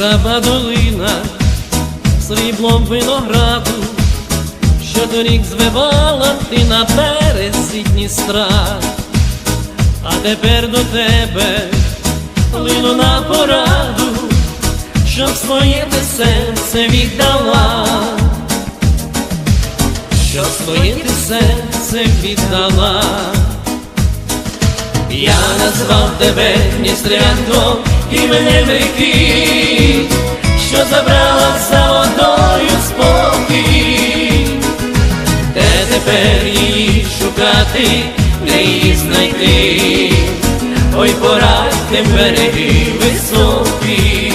Рожева долина сріблом винограду, що торік звивала ти на березі Дністра, а тепер до тебе лину на пораду, щоб своє серце віддала, щоб своє серце віддала. Я назвав тебе Дністрянком іменем реки, що забрала за водою спокій, де тепер її шукати, де її знайти, ой порадьте береги високі.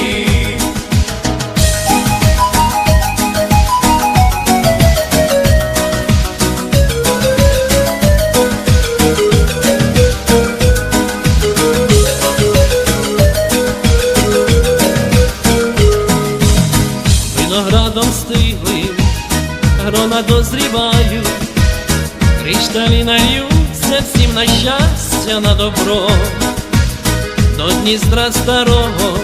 Стиглим грона дозрівають, кришталі нальються всім на щастя, на добро, до Дністра старого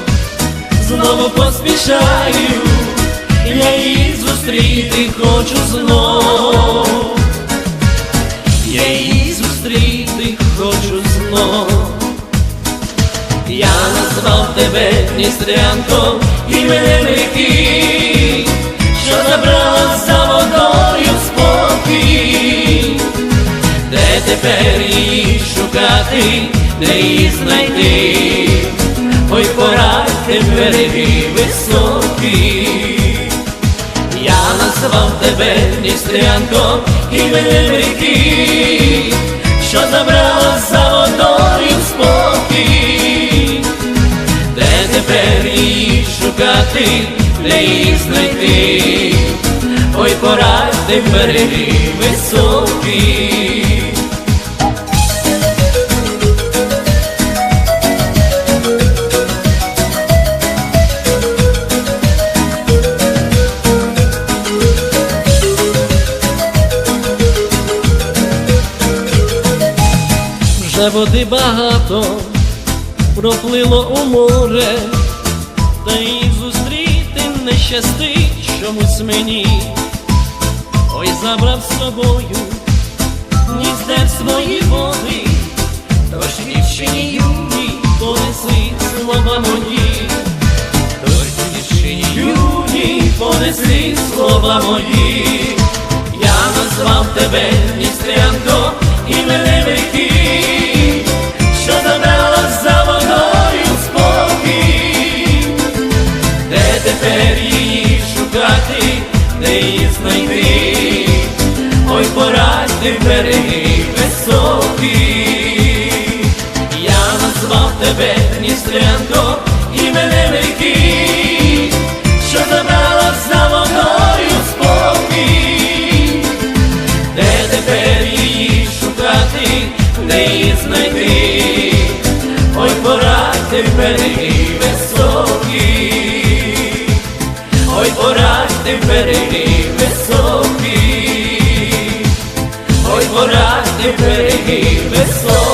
знову поспішаю, я її зустріти хочу знов, я її зустріти хочу знов. Я назвав тебе Дністрянком іменем реки, що її шукати, де її знайти, ой порадьте береги високі. Я назвав тебе Дністрянком іменем реки, що забрала за водою спокій, де тепер її шукати, де її знайти, ой порадьте береги високі. Вже води багато проплило у море, та її зустріти не щастить чомусь мені. Ой, забрав з собою гніздер свої води, тож дівчині юній понеси слова мої, тож дівчині юній понеси слова мої, я назвав тебе Дністрянко де її знайти, ой порадьте береги високі, я назвав тебе Дністрянко іменем реки, що забрала за водою спокій, де тепер її шукати, де її знайти, ой порадьте береги високі, ой порадьте береги високі, ой порадьте береги високі.